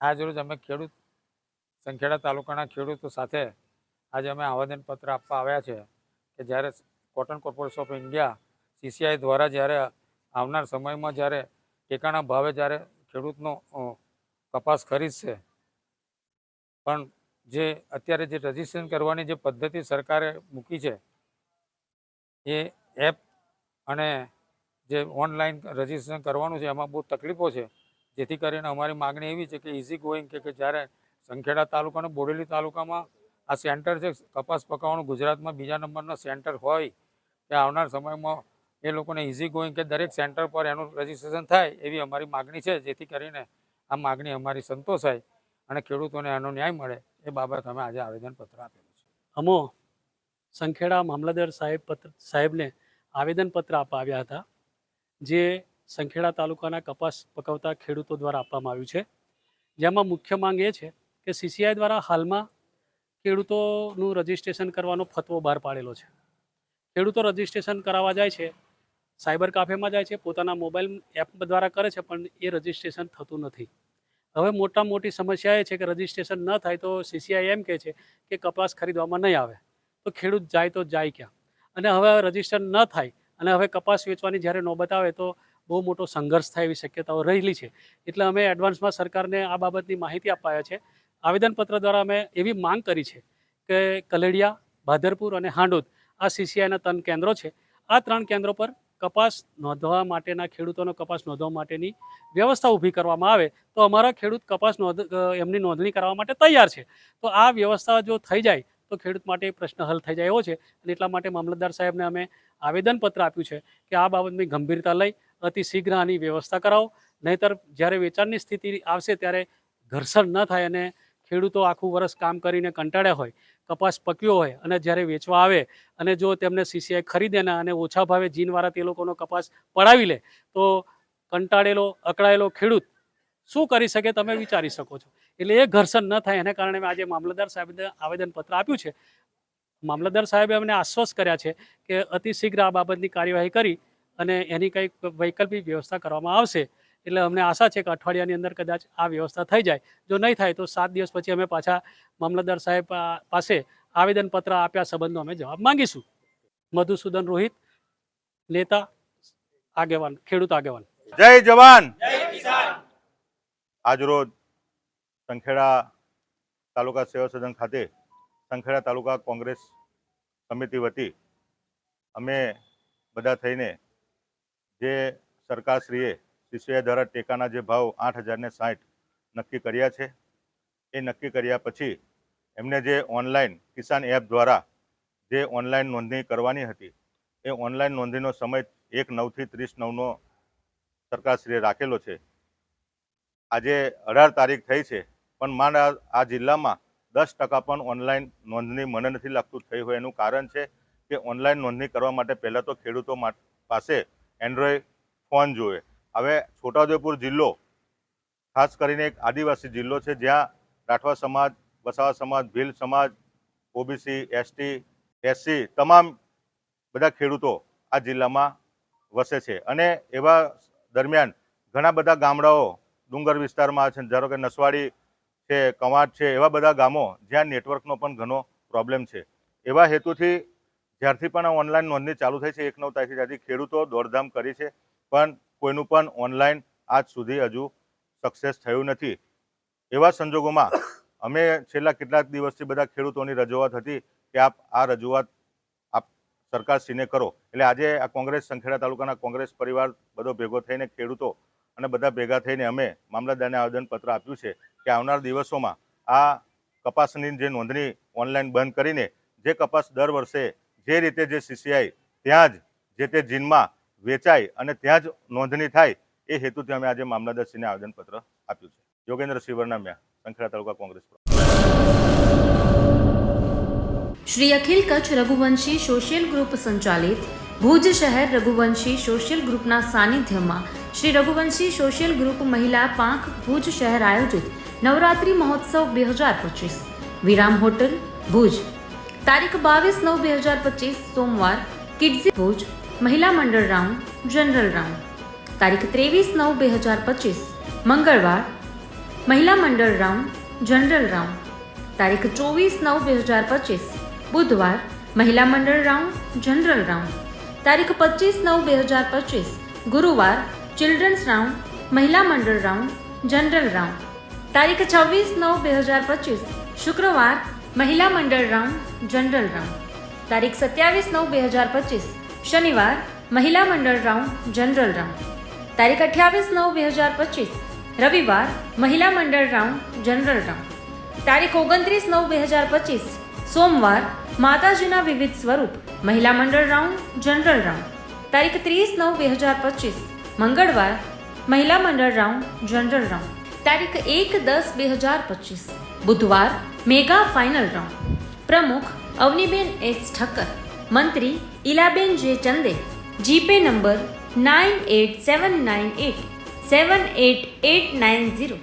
આજ રોજ અમે ખેડૂત સંખેડા તાલુકાના ખેડૂતો સાથે આજે અમે આવેદનપત્ર આપવા આવ્યા છે કે જ્યારે cotton corporation of India CCI દ્વારા જ્યારે આવનાર સમયમાં જ્યારે ટેકાના ભાવે જ્યારે ખેડૂતનો કપાસ ખરીદશે, પણ જે અત્યારે જે રજીસ્ટ્રેશન કરવાની જે પદ્ધતિ સરકારે મૂકી છે, એ એપ અને જે ઓનલાઈન રજીસ્ટ્રેશન કરવાનું છે, એમાં બહુ તકલીફો છે. જેથી કરીને અમારી માગણી એવી છે કે ઇઝી ગોઈંગ કે જ્યારે સંખેડા તાલુકાના બોડેલી તાલુકામાં આ સેન્ટર છે, કપાસ પકાવવાનું ગુજરાતમાં બીજા નંબરનો સેન્ટર હોય કે આવનાર સમયમાં એ લોકોને ઇઝી ગોઈંગ કે દરેક સેન્ટર પર એનું રજીસ્ટ્રેશન થાય એવી અમારી માગણી છે, જેથી કરીને આ માગણી અમારી સંતોષાય અને ખેડૂતોને એનો ન્યાય મળે એ બાબત અમે આજે આવેદનપત્ર આપેલું છે. અમો, સંખેડા મામલતદાર સાહેબ પત્ર સાહેબને આવેદનપત્ર આપવા આવ્યા હતા, જે સંખેડા તાલુકાના કપાસ પકવતા ખેડૂતો દ્વારા આપવામાં આવ્યું છે. જેમાં મુખ્ય માંગ એ છે કે સીસીઆઈ દ્વારા હાલમાં ખેડૂતોનું રજિસ્ટ્રેશન કરવાનો ફતવો બહાર પાડેલો છે. ખેડૂતો રજિસ્ટ્રેશન કરાવવા જાય છે, સાયબર કાફેમાં જાય છે, પોતાના મોબાઈલ એપ દ્વારા કરે છે, પણ એ રજિસ્ટ્રેશન થતું નથી. હવે મોટા મોટી સમસ્યા એ છે કે રજિસ્ટ્રેશન ન થાય તો સીસીઆઈ એમ કહે છે કે કપાસ ખરીદવામાં નહીં આવે. તો ખેડૂત જાય તો જાય ક્યાં? અને હવે રજિસ્ટર ન થાય અને હવે કપાસ વેચવાની જ્યારે નોબત આવે તો બહુ મોટો સંઘર્ષ થાય એવી શક્યતાઓ રહેલી છે. એટલે અમે એડવાન્સમાં સરકારને આ બાબતની માહિતી અપાયા છે. આવેદનપત્ર દ્વારા અમે એવી માંગ કરી છે કે કલેડિયા, ભાદરપુર અને હાંડોદ આ સીસીઆઈના ત્રણ કેન્દ્રો છે. આ ત્રણ કેન્દ્રો પર કપાસ નોંધવા માટેના, ખેડૂતોનો કપાસ નોંધવા માટેની વ્યવસ્થા ઊભી કરવામાં આવે તો અમારા ખેડૂત કપાસ નોંધ એમની નોંધણી કરવા માટે તૈયાર છે. તો આ વ્યવસ્થા જો થઈ જાય તો ખેડૂત માટે પ્રશ્ન હલ થઈ જાય એવો છે અને એટલા માટે મામલતદાર સાહેબને અમે આવેદનપત્ર આપ્યું છે કે આ બાબતની ગંભીરતા લઈ અતિ શીઘ્ર આની વ્યવસ્થા કરાવો. નહીતર જ્યારે વેચાણની સ્થિતિ આવશે ત્યારે ઘર્ષણ ન થાય અને ખેડૂતો આખું વર્ષ કામ કરીને કંટાળ્યા હોય, કપાસ પક્યો હોય અને જ્યારે વેચવા આવે અને જો તેમને સીસીઆઈ ખરીદેના અને ઓછા ભાવે જીનવાળા તે લોકોનો કપાસ પડાવી લે, તો કંટાળેલો, અકળાયેલો ખેડૂત શું કરી શકે તમે વિચારી શકો છો? એટલે એ ઘર્ષણ ન થાય એને કારણે મેં આજે મામલતદાર સાહેબને આવેદનપત્ર આપ્યું છે. મામલતદાર સાહેબે અમને આશ્વસ્ત કર્યા છે કે અતિશીઘ્ર આ બાબતની કાર્યવાહી કરી અને એની કંઈક વૈકલ્પિક વ્યવસ્થા કરવામાં આવશે. એટલે અમને આશા છે કે અઠવાડિયાની અંદર કદાચ આ વ્યવસ્થા થઈ જાય. જો નહીં થાય તો સાત દિવસ પછી અમે પાછા મામલતદાર સાહેબ પાસે આવેદનપત્ર આપ્યા સંબંધનો અમે જવાબ માંગીશું. મધુસૂદન રોહિત નેતા આગેવાન ખેડૂત આગેવાન. જય જવાન! આજરોજ સંખેડા તાલુકા સેવા સદન ખાતે સંખેડા તાલુકા કોંગ્રેસ સમિતિ વતી અમે બધા થઈને જે સરકારશ્રીએ સીસીઆઈ દ્વારા ટેકાના જે ભાવ આઠ હજારને સાઠ નક્કી કર્યા છે, એ નક્કી કર્યા પછી એમને જે ઓનલાઈન કિસાન એપ દ્વારા જે ઓનલાઈન નોંધણી કરવાની હતી, એ ઓનલાઈન નોંધણીનો સમય એક નવથી ત્રીસ નવનો સરકારશ્રીએ રાખેલો છે. આજે અઢાર તારીખ થઈ છે, પણ આ- આ જિલ્લામાં દસ ટકા પણ ઓનલાઈન નોંધણી મને નથી લાગતું થઈ હોય એનું કારણ છે કે ઓનલાઈન નોંધણી કરવા માટે પહેલાં તો ખેડૂતો પાસે એન્ડ્રોઈડ ફોન જોઈએ. હવે છોટાઉદેપુર જિલ્લો, ખાસ કરીને એક આદિવાસી જિલ્લો છે, જ્યાં રાઠવા સમાજ, વસાવા સમાજ, ભીલ સમાજ, ઓબીસી, એસટી, એસસી તમામ બધા ખેડૂતો આ જિલ્લામાં વસે છે. અને એવા દરમિયાન ઘણા બધા ગામડાઓ ડુંગર વિસ્તારમાં છે, ધારો કે નસવાડી છે, કવાંટ છે, એવા બધા ગામો જ્યાં નેટવર્કનો પણ ઘણો પ્રોબ્લેમ છે. એવા હેતુથી જ્યારથી પણ આ ઓનલાઈન નોંધણી ચાલુ થઈ છે, એક નવ તારીખથી ત્યારથી ખેડૂતો દોડધામ કરી છે, પણ કોઈનું પણ ઓનલાઈન આજ સુધી હજુ સક્સેસ થયું નથી. એવા સંજોગોમાં અમે છેલ્લા કેટલાક દિવસથી બધા ખેડૂતોની રજૂઆત હતી કે આપ આ રજૂઆત આપ સરકારશ્રીને કરો. એટલે આજે આ કોંગ્રેસ, સંખેડા તાલુકાના કોંગ્રેસ પરિવાર બધો ભેગો થઈને ખેડૂતો અને બધા ભેગા થઈને અમે મામલતદારને આવેદનપત્ર આપ્યું છે કે આવનાર દિવસોમાં આ કપાસની જે નોંધણી ઓનલાઈન બંધ કરીને જે કપાસ દર વર્ષે જે રીતે જે સીસીઆઈ ત્યાં જ જે તે જીનમાં વેચાય અને ત્યાં જ નોંધણી થાય, એ હેતુથી અમે આજે મામલતદારશ્રીને આવેદનપત્ર આપ્યું છે. યોગેન્દ્ર સિવરનામ્યા, સંખેડા તાલુકા Congress Shri Akhil Kutch Raghuvanshi social group સંચાલિત ભુજ શહેર રઘુવંશી સોશિયલ ગ્રુપના સાનિધ્યમાં શ્રી રઘુવંશી સોશિયલ ગ્રુપ મહિલા પાંખ ભુજ શહેર આયોજિત નવરાત્રિ મહોત્સવ બે હજાર પચીસ. વિરામ હોટલ, ભુજ. તારીખ બાવીસ નવ બે હજાર પચીસ, સોમવાર, કિડઝી ભુજ, મહિલા મંડળ રાઉન્ડ, જનરલ રાઉન્ડ. તારીખ ત્રેવીસ નવ બે હજાર પચીસ, મંગળવાર, મહિલા મંડળ રાઉન્ડ, જનરલ રાઉન્ડ. તારીખ ચોવીસ નવ બે હજાર પચીસ, બુધવાર, મહિલા મંડળ રાઉન્ડ, જનરલ રાઉન્ડ. તારીખ પચીસ નવ બે હજાર પચીસ, ગુરુવાર, ચિલ્ડ્રન્સ રાઉન્ડ, મહિલા મંડળ રાઉન્ડ, જનરલ રાઉન્ડ. તારીખ છવ્વીસ નવ બે હજાર પચીસ, શુક્રવાર મહિલા મંડળ રાઉન્ડ જનરલ રાઉન્ડ તારીખ સત્યાવીસ નવ બે હજાર પચીસ. શનિવાર, મહિલા મંડળ રાઉન્ડ જનરલ રાઉન્ડ તારીખ અઠ્યાવીસ નવ બે હજાર પચીસ. રવિવાર, મહિલા મંડળ રાઉન્ડ જનરલ રાઉન્ડ તારીખ ઓગણત્રીસ નવ બે હજાર પચીસ. સોમવાર, માતાજીના વિવિધ સ્વરૂપ, મહિલા મંડળ રાઉન્ડ જનરલ રાઉન્ડ તારીખ ત્રીસ નવ બે હજાર પચીસ. મંગળવાર, મહિલા મંડળ રાઉન્ડ જનરલ રાઉન્ડ તારીખ એક દસ બે હજાર પચીસ. બુધવાર મેગા ફાઇનલ રાઉન્ડ. પ્રમુખ અવનીબેન એસ ઠક્કર, મંત્રી ઇલાબેન જે ચંદે, GPay number nine eight seven nine eight, seven eight eight nine zero.